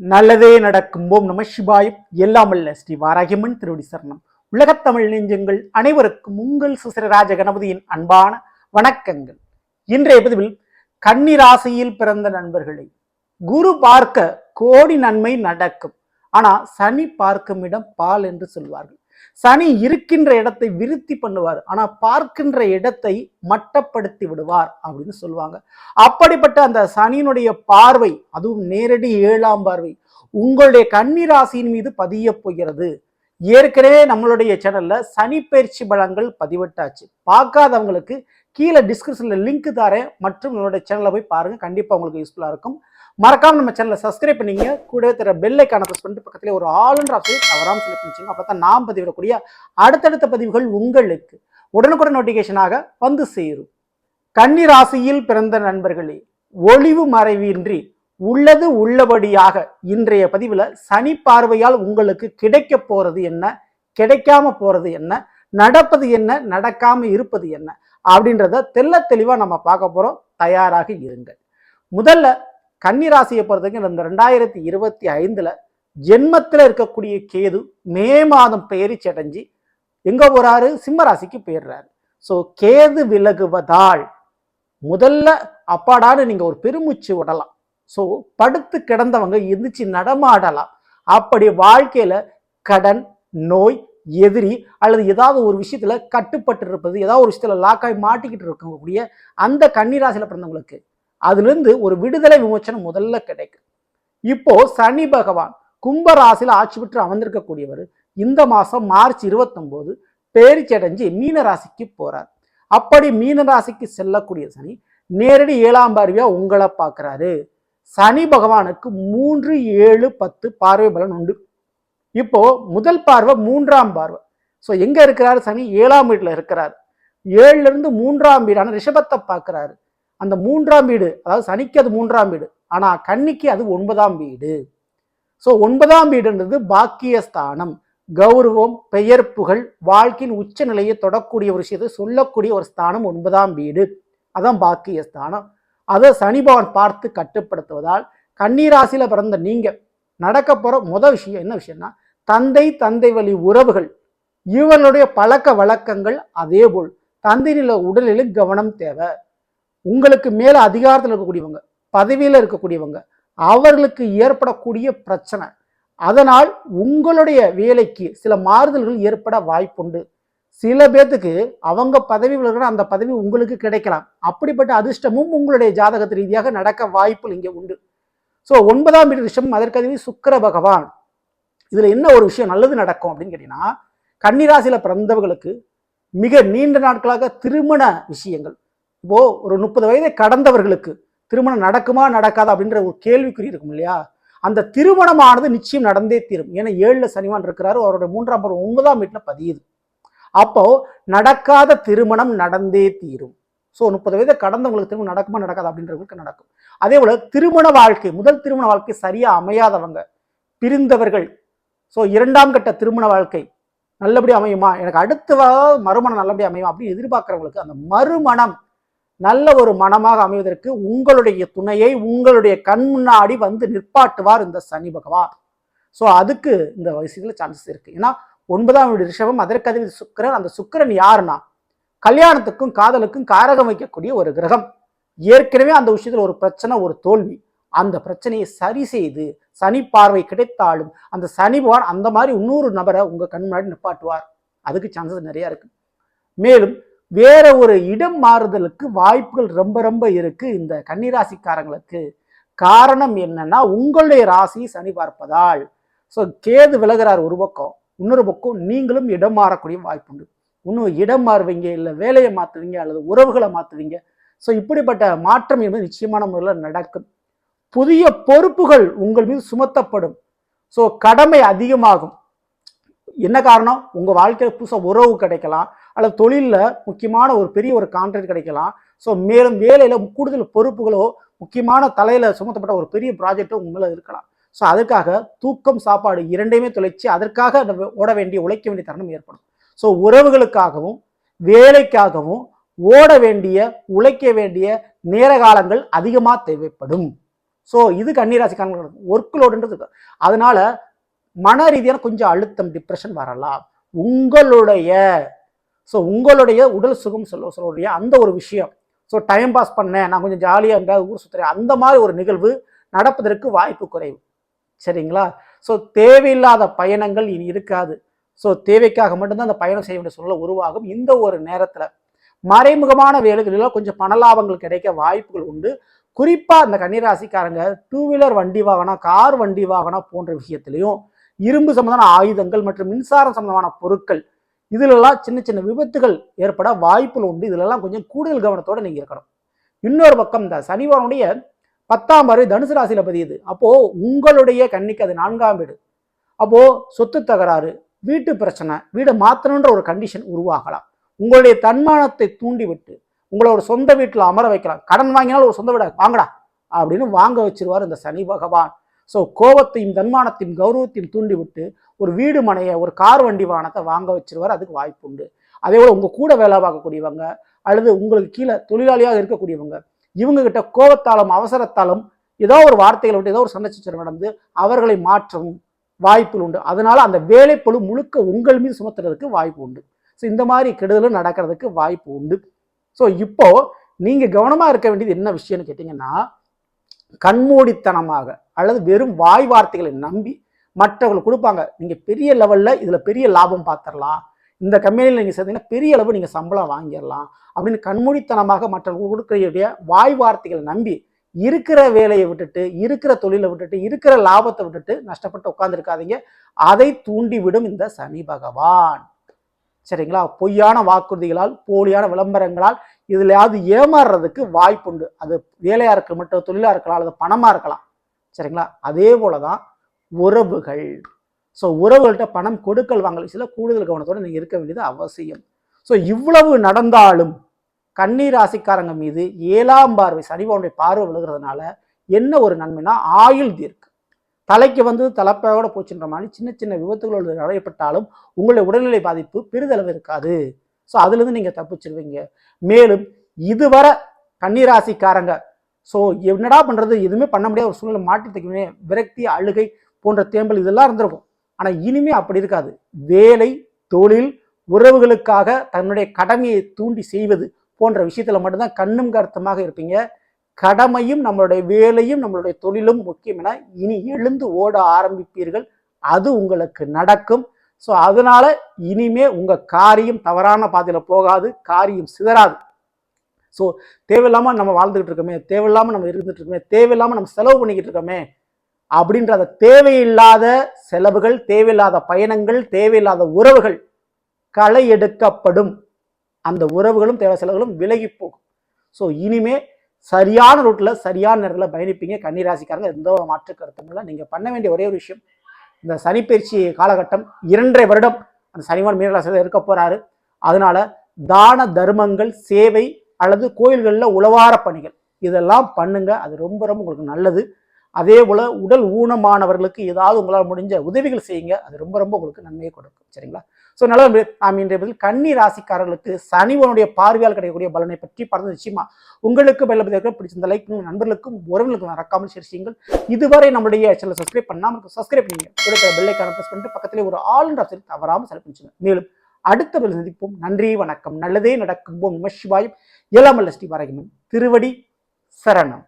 நல்லதே நடக்கும். ஓம் நம சிவாயும் எல்லாமல்ல ஸ்ரீ வாராகியம்மன் திருவடி சரணம். உலகத்தமிழ் நெஞ்சங்கள் அனைவருக்கும் உங்கள் சுசரராஜ கணபதியின் அன்பான வணக்கங்கள். இன்றைய பதிவில் கன்னிராசியில் பிறந்த நண்பர்களை குரு பார்க்க கோடி நன்மை நடக்கும். ஆனா சனி பார்க்கும் இடம் பால் என்று சொல்வார்கள். சனி இருக்கின்ற இடத்தை விருத்தி பண்ணுவார். ஆனா பார்க்கின்ற இடத்தை மட்டப்படுத்தி விடுவார் அப்படின்னு சொல்லுவாங்க. அப்படிப்பட்ட அந்த சனியினுடைய பார்வை அதுவும் நேரடி ஏழாம் பார்வை உங்களுடைய கன்னிராசியின் மீது பதிய போகிறது. ஏற்கனவே நம்மளுடைய சேனல்ல சனி பயிற்சி பலங்கள் பதிவிட்டாச்சு. பார்க்காதவங்களுக்கு கீழே டிஸ்கிரிப்ஷன்ல லிங்க் தரேன். மற்றும் என்னுடைய சேனலை போய் பாருங்க. கண்டிப்பா உங்களுக்கு யூஸ்ஃபுல்லா இருக்கும். மறக்காம நம்ம சேனலை சப்ஸ்கிரைப் பண்ணிங்க. கூடவே தர பெல் ஐக்கான ப்ரெஸ் பண்ணிட்டு பக்கத்தில் ஒரு ஆளுன்ற ஆப்ஷன் தவறாமல் செலக்ட் பண்ணிச்சிங்க அப்போ தான் நாம் பதிவிடக்கூடிய அடுத்தடுத்த பதிவுகள் உங்களுக்கு உடனுக்குடன் நோட்டிஃபிகேஷனாக வந்து சேரும். கன்னி ராசியில் பிறந்த நண்பர்களே ஒளிவு மறைவின்றி உள்ளது உள்ளபடியாக இன்றைய பதிவில் சனி பார்வையால் உங்களுக்கு கிடைக்க போகிறது என்ன? கிடைக்காம போகிறது என்ன? நடப்பது என்ன? நடக்காம இருப்பது என்ன? அப்படின்றத தெல்ல தெளிவாக நம்ம பார்க்க போகிறோம் தயாராக இருங்கள். முதல்ல கன்னிராசியை பொறுத்தவரைக்கும் இந்த ரெண்டாயிரத்தி இருபத்தி ஐந்தில் ஜென்மத்தில் இருக்கக்கூடிய கேது மே மாதம் பெயரிச்சு அடைஞ்சு எங்கே போகிறாரு சிம்மராசிக்கு போயிடுறாரு. ஸோ கேது விலகுவதால் முதல்ல அப்பாடான்னு நீங்கள் ஒரு பெருமூச்சு விடலாம். ஸோ படுத்து கிடந்தவங்க எந்திரிச்சு நடமாடலாம். அப்படி வாழ்க்கையில் கடன் நோய் எதிரி அல்லது ஏதாவது ஒரு விஷயத்தில் கட்டுப்பட்டு இருப்பது ஏதாவது ஒரு விஷயத்தில் லாக்காய் மாட்டிக்கிட்டு இருக்கக்கூடிய அந்த கன்னிராசியில் பிறந்தவங்களுக்கு அதுலேருந்து ஒரு விடுதலை விமோச்சனம் முதல்ல கிடைக்கும். இப்போ சனி பகவான் கும்பராசியில் ஆட்சி பெற்று அமர்ந்திருக்கக்கூடியவர் இந்த மாதம் மார்ச் இருபத்தொம்போது பேரிச்சடைஞ்சு மீனராசிக்கு மீன ராசிக்கு அப்படி மீன ராசிக்கு செல்லக்கூடிய சனி நேரடி ஏழாம் பார்வையாக உங்களை பார்க்குறாரு. சனி பகவானுக்கு மூன்று ஏழு பத்து பார்வை பலன் உண்டு. இப்போ முதல் பார்வை மூன்றாம் பார்வை. ஸோ எங்கே இருக்கிறாரு சனி? ஏழாம் வீட்டில் இருக்கிறார். ஏழுலேருந்து மூன்றாம் வீடான ரிஷபத்தை பார்க்குறாரு. அந்த மூன்றாம் வீடு அதாவது சனிக்கு அது மூன்றாம் வீடு ஆனால் கன்னிக்கு அது ஒன்பதாம் வீடு. ஸோ ஒன்பதாம் வீடுன்றது பாக்கியஸ்தானம் கௌரவம் பெயர் புகழ் வாழ்க்கையின் உச்ச நிலையை தொடக்கூடிய ஒரு விஷயத்தை சொல்லக்கூடிய ஒரு ஸ்தானம் ஒன்பதாம் வீடு. அதான் பாக்கியஸ்தானம். அதை சனிபவன் பார்த்து கட்டுப்படுத்துவதால் கன்னிராசியில் பிறந்த நீங்கள் நடக்க போகிற முத விஷயம் என்ன விஷயம்னா தந்தை தந்தை வழி உறவுகள் இவர்களுடைய பழக்க வழக்கங்கள் அதே போல் தந்தையில உடலிலும் கவனம் தேவை. உங்களுக்கு மேலே அதிகாரத்தில் இருக்கக்கூடியவங்க பதவியில் இருக்கக்கூடியவங்க அவர்களுக்கு ஏற்படக்கூடிய பிரச்சனை. அதனால் உங்களுடைய வேலைக்கு சில மாறுதல்கள் ஏற்பட வாய்ப்புண்டு. சில பேர்த்துக்கு அவங்க பதவி விலகிற அந்த பதவி உங்களுக்கு கிடைக்கலாம். அப்படிப்பட்ட அதிர்ஷ்டமும் உங்களுடைய ஜாதகத்து ரீதியாக நடக்க வாய்ப்புகள் இங்கே உண்டு. ஸோ ஒன்பதாம் வீடு விஷயம் அதற்கதிவி சுக்கர பகவான். இதில் என்ன ஒரு விஷயம் நல்லது நடக்கும் அப்படின்னு கேட்டீங்கன்னா கன்னிராசியில் பிறந்தவர்களுக்கு மிக நீண்ட நாட்களாக திருமண விஷயங்கள். இப்போ ஒரு முப்பது வயதை கடந்தவர்களுக்கு திருமணம் நடக்குமா நடக்காதா அப்படின்ற ஒரு கேள்விக்குறி இருக்கும் இல்லையா? அந்த திருமணமானது நிச்சயம் நடந்தே தீரும். ஏன்னா ஏழில் சனிவான் இருக்கிறாரு அவருடைய மூன்றாம் பருவம் ஒன்பதாம் வீட்டில் பதியுது. அப்போ நடக்காத திருமணம் நடந்தே தீரும். ஸோ முப்பது வயதை கடந்தவங்களுக்கு திருமணம் நடக்குமா நடக்காது அப்படின்றவங்களுக்கு நடக்கும். அதே போல திருமண வாழ்க்கை முதல் திருமண வாழ்க்கை சரியா அமையாதவங்க பிரிந்தவர்கள். ஸோ இரண்டாம் கட்ட திருமண வாழ்க்கை நல்லபடி அமையுமா? எனக்கு அடுத்த மறுமணம் நல்லபடி அமையுமா? அப்படின்னு எதிர்பார்க்குறவங்களுக்கு அந்த மறுமணம் நல்ல ஒரு மனமாக அமைவதற்கு உங்களுடைய துணையை உங்களுடைய கண் முன்னாடி வந்து நிற்பாட்டுவார் இந்த சனி பகவான். ஸோ அதுக்கு இந்த விஷயத்துல சான்சஸ் இருக்குது ஏன்னா ஒன்பதாம் வீடு ரிஷபம் அதற்கு சுக்கரன் சுக்கிரன். அந்த சுக்கிரன் யாருன்னா கல்யாணத்துக்கும் காதலுக்கும் காரகம் வைக்கக்கூடிய ஒரு கிரகம். ஏற்கனவே அந்த விஷயத்தில் ஒரு பிரச்சனை ஒரு தோல்வி. அந்த பிரச்சனையை சரி செய்து சனி பார்வை கிடைத்தாலும் அந்த சனி பகவான் அந்த மாதிரி இன்னொரு நபரை உங்கள் கண் முன்னாடி நிப்பாட்டுவார் அதுக்கு சான்சஸ் நிறையா இருக்குது மேலும் வேற ஒரு இடம் மாறுதலுக்கு வாய்ப்புகள் ரொம்ப ரொம்ப இருக்கு இந்த கன்னிராசிக்காரங்களுக்கு. காரணம் என்னன்னா உங்களுடைய ராசி சனி பார்ப்பதால். ஸோ கேது விலகிறார் ஒரு பக்கம் இன்னொரு பக்கம் நீங்களும் இடம் மாறக்கூடிய வாய்ப்பு உண்டு. இன்னும் இடம் மாறுவீங்க இல்லை வேலையை மாற்றுவீங்க அல்லது உறவுகளை மாற்றுவீங்க ஸோ இப்படிப்பட்ட மாற்றம் என்பது நிச்சயமான முறையில் நடக்கும். புதிய பொறுப்புகள் உங்கள் மீது சுமத்தப்படும். ஸோ கடமை அதிகமாகும். என்ன காரணம்? உங்கள் வாழ்க்கையில் புதுசாக உறவு கிடைக்கலாம். அல்லது தொழிலில் முக்கியமான ஒரு பெரிய ஒரு கான்ட்ராக்ட் கிடைக்கலாம். ஸோ மேலும் வேலையில் கூடுதல் பொறுப்புகளோ முக்கியமான தலையில் சுமத்தப்பட்ட ஒரு பெரிய ப்ராஜெக்டோ உங்களால் இருக்கலாம். ஸோ அதுக்காக தூக்கம் சாப்பாடு இரண்டையுமே தொலைச்சி அதற்காக ஓட வேண்டிய உழைக்க வேண்டிய தருணம் ஏற்படும். ஸோ உறவுகளுக்காகவும் வேலைக்காகவும் ஓட வேண்டிய உழைக்க வேண்டிய நேர காலங்கள் அதிகமாக தேவைப்படும். ஸோ இது கன்னிராசிக்காரங்க ஒர்க் லோடுன்றது அதனால மன ரீதியான கொஞ்சம் அழுத்தம் டிப்ரெஷன் வரலாம். உங்களுடைய ஸோ உங்களுடைய உடல் சுகம் சொல்ல சொல்லக்கூடிய அந்த ஒரு விஷயம். ஸோ டைம் பாஸ் பண்ணேன் நான் கொஞ்சம் ஜாலியாக இருந்தால் ஊர் சுற்றுறேன் அந்த மாதிரி ஒரு நிகழ்வு நடப்பதற்கு வாய்ப்பு குறைவு. சரிங்களா? ஸோ தேவையில்லாத பயணங்கள் இனி இருக்காது. ஸோ தேவைக்காக மட்டும்தான் அந்த பயணம் செய்ய வேண்டிய சூழல் உருவாகும். இந்த ஒரு நேரத்தில் மறைமுகமான வேலைகளில் கொஞ்சம் பண லாபங்கள் கிடைக்க வாய்ப்புகள் உண்டு. குறிப்பாக அந்த கன்னிராசிக்காரங்க டூ வீலர் வண்டி வாகனம் கார் வண்டி வாகனம் போன்ற விஷயத்திலையும் இரும்பு சம்பந்தமான ஆயுதங்கள் மற்றும் மின்சாரம் சம்பந்தமான பொருட்கள் இதிலெல்லாம் சின்ன சின்ன விபத்துகள் ஏற்பட வாய்ப்புகள் உண்டு. இதிலெல்லாம் கொஞ்சம் கூடுதல் கவனத்தோட நீங்கள் இருக்கணும். இன்னொரு பக்கம் இந்த சனிவாரனுடைய பத்தாம் பார்வை தனுசு ராசியில் பதியுது. அப்போது உங்களுடைய கன்னிக்கு அது நான்காம் வீடு. அப்போது சொத்து தகராறு வீட்டு பிரச்சனை வீடை மாற்றணுன்ற ஒரு கண்டிஷன் உருவாகலாம். உங்களுடைய தன்மானத்தை தூண்டிவிட்டு உங்களை ஒரு சொந்த வீட்டில் அமர வைக்கலாம். கடன் வாங்கினாலும் ஒரு சொந்த வீட வாங்கடா அப்படின்னு வாங்க வச்சிருவார் இந்த சனி பகவான். ஸோ கோபத்தையும் தன்மானத்தையும் கௌரவத்தையும் தூண்டிவிட்டு ஒரு வீடு மனையை ஒரு கார் வண்டி வாகனத்தை வாங்க வச்சிருவார். அதுக்கு வாய்ப்பு உண்டு. அதே போல் உங்கள் கூட வேலை பார்க்கக்கூடியவங்க அல்லது உங்களுக்கு கீழே தொழிலாளியாக இருக்கக்கூடியவங்க இவங்ககிட்ட கோபத்தாலும் அவசரத்தாலும் ஏதோ ஒரு வார்த்தைகளை விட்டு ஏதோ ஒரு சண்டை நடந்து அவர்களை மாற்றவும் வாய்ப்புகள் உண்டு. அதனால் அந்த வேலைப்பொழு முழுக்க உங்கள் மீது சுமத்துறதுக்கு வாய்ப்பு உண்டு. ஸோ இந்த மாதிரி கெடுதலும் நடக்கிறதுக்கு வாய்ப்பு உண்டு. ஸோ இப்போ நீங்கள் கவனமாக இருக்க வேண்டியது என்ன விஷயம்னு கேட்டிங்கன்னா கண்மூடித்தனமாக அல்லது வெறும் வாய் வார்த்தைகளை நம்பி மற்றவர்கள் கொடுப்பாங்க. நீங்கள் பெரிய லெவலில் இதில் பெரிய லாபம் பார்த்துடலாம் இந்த கம்பெனியில் நீங்கள் சேர்ந்தீங்கன்னா பெரிய அளவு நீங்கள் சம்பளம் வாங்கிடலாம் அப்படின்னு கண்மூடித்தனமாக மற்றவர்கள் கொடுக்கக்கூடிய வாய் வார்த்தைகளை நம்பி இருக்கிற வேலையை விட்டுட்டு இருக்கிற தொழிலை விட்டுட்டு இருக்கிற லாபத்தை விட்டுட்டு நஷ்டப்பட்டு உட்காந்துருக்காதீங்க அதை தூண்டிவிடும் இந்த சனி பகவான். சரிங்களா? பொய்யான வாக்குறுதிகளால் போலியான விளம்பரங்களால் இதுலயாவது ஏமாறுறதுக்கு வாய்ப்புண்டு. அது வேலையாக இருக்க மட்டும் தொழிலாக இருக்கலாம் அல்லது பணமாக இருக்கலாம். சரிங்களா? அதே போலதான் உறவுகள். ஸோ உறவுகள்கிட்ட பணம் கொடுக்கல் வாங்கல் சில கூடுதல் கவனத்தோடு நீங்கள் இருக்க வேண்டியது அவசியம். ஸோ இவ்வளவு நடந்தாலும் கண்ணீர் ராசிக்காரங்க மீது ஏழாம் பார்வை சனிபவனுடைய பார்வை விழுகிறதுனால என்ன ஒரு நன்மைனா ஆயுள் தீர்க்கு. தலைக்கு வந்து தலைப்பையோட போச்சுன்ற மாதிரி சின்ன சின்ன விபத்துகளோடு நடைபெற்றாலும் உங்களுடைய உடல்நிலை பாதிப்பு பெரிதளவு இருக்காது. ஸோ அதுலேருந்து நீங்கள் தப்பிச்சிருவீங்க. மேலும் இதுவரை கன்னிராசிக்காரங்க ஸோ என்னடா பண்ணுறது எதுவுமே பண்ண முடியாத ஒரு சூழ்நிலை மாற்றத்துக்குமே விரக்தி அழுகை போன்ற தேம்பல் இதெல்லாம் இருந்திருக்கும். ஆனால் இனிமே அப்படி இருக்காது. வேலை தொழில் உறவுகளுக்காக தன்னுடைய கடமையை தூண்டி செய்வது போன்ற விஷயத்தில் மட்டும்தான் கண்ணும் கருத்துமாக இருப்பீங்க. கடமையும் நம்மளுடைய வேலையும் நம்மளுடைய தொழிலும் முக்கியம் என இனி எழுந்து ஓட ஆரம்பிப்பீர்கள். அது உங்களுக்கு நடக்கும். ஸோ அதனால இனிமே உங்கள் காரியம் தவறான பாதையில் போகாது காரியம் சிதறாது. ஸோ தேவையில்லாமல் நம்ம வாழ்ந்துகிட்டு இருக்கோமே தேவையில்லாமல் நம்ம இருந்துட்டு இருக்கோமே தேவையில்லாமல் நம்ம செலவு பண்ணிக்கிட்டு இருக்கோமே அப்படின்ற தேவையில்லாத செலவுகள் தேவையில்லாத பயணங்கள் தேவையில்லாத உறவுகள் களை எடுக்கப்படும். அந்த உறவுகளும் தேவை செலவுகளும் விலகி போகும். ஸோ இனிமே சரியான ரூட்டில் சரியான நேரத்தில் பயணிப்பீங்க. கன்னிராசிக்காரங்க எந்த ஒரு மாற்று கருத்தும் இல்லை. பண்ண வேண்டிய ஒரே ஒரு விஷயம் இந்த சனிப்பயிற்சி காலகட்டம் இரண்டரை வருடம் அந்த சனிவான் மீனராசியில் இருக்க போகிறாரு அதனால தான தர்மங்கள் சேவை அல்லது கோயில்களில் உளவார பணிகள் இதெல்லாம் பண்ணுங்க. அது ரொம்ப ரொம்ப உங்களுக்கு நல்லது. அதே போல் உடல் ஊனமானவர்களுக்கு ஏதாவது உங்களால் முடிஞ்ச உதவிகள் செய்யுங்க. அது ரொம்ப ரொம்ப உங்களுக்கு நன்மையை கொடுக்கும். சரிங்களா? ஸோ நல்ல நாம் இன்றைய பதில் கன்னி ராசிக்காரர்களுக்கு சனிவனுடைய பார்வையால் கிடைக்கக்கூடிய பலனை பற்றி பறந்து நிச்சயமா உங்களுக்கு வெள்ளப்பதியாக பிடிச்சிருந்த லைக் நண்பர்களுக்கும் உறவுகளுக்கும் மறக்காமல் ஷேர் செய்யுங்கள். இதுவரை நம்முடைய சேனல் சப்ஸ்கிரைப் பண்ணாமல் சப்ஸ்கிரைப் பண்ணுங்க கொடுத்த பெல்லைக்கான ப்ரெஸ் பண்ணிட்டு பக்கத்திலே ஒரு ஆல் ஆப்ஷன் தவறாமல் செலக்ட் பண்ணிச்சுங்க மேலும் அடுத்த பதில் சந்திப்போம். நன்றி வணக்கம். நல்லதே நடக்கும். போம் நம சிவாயும். இளமல்ல ஸ்ரீ வரகிமன் திருவடி சரணம்.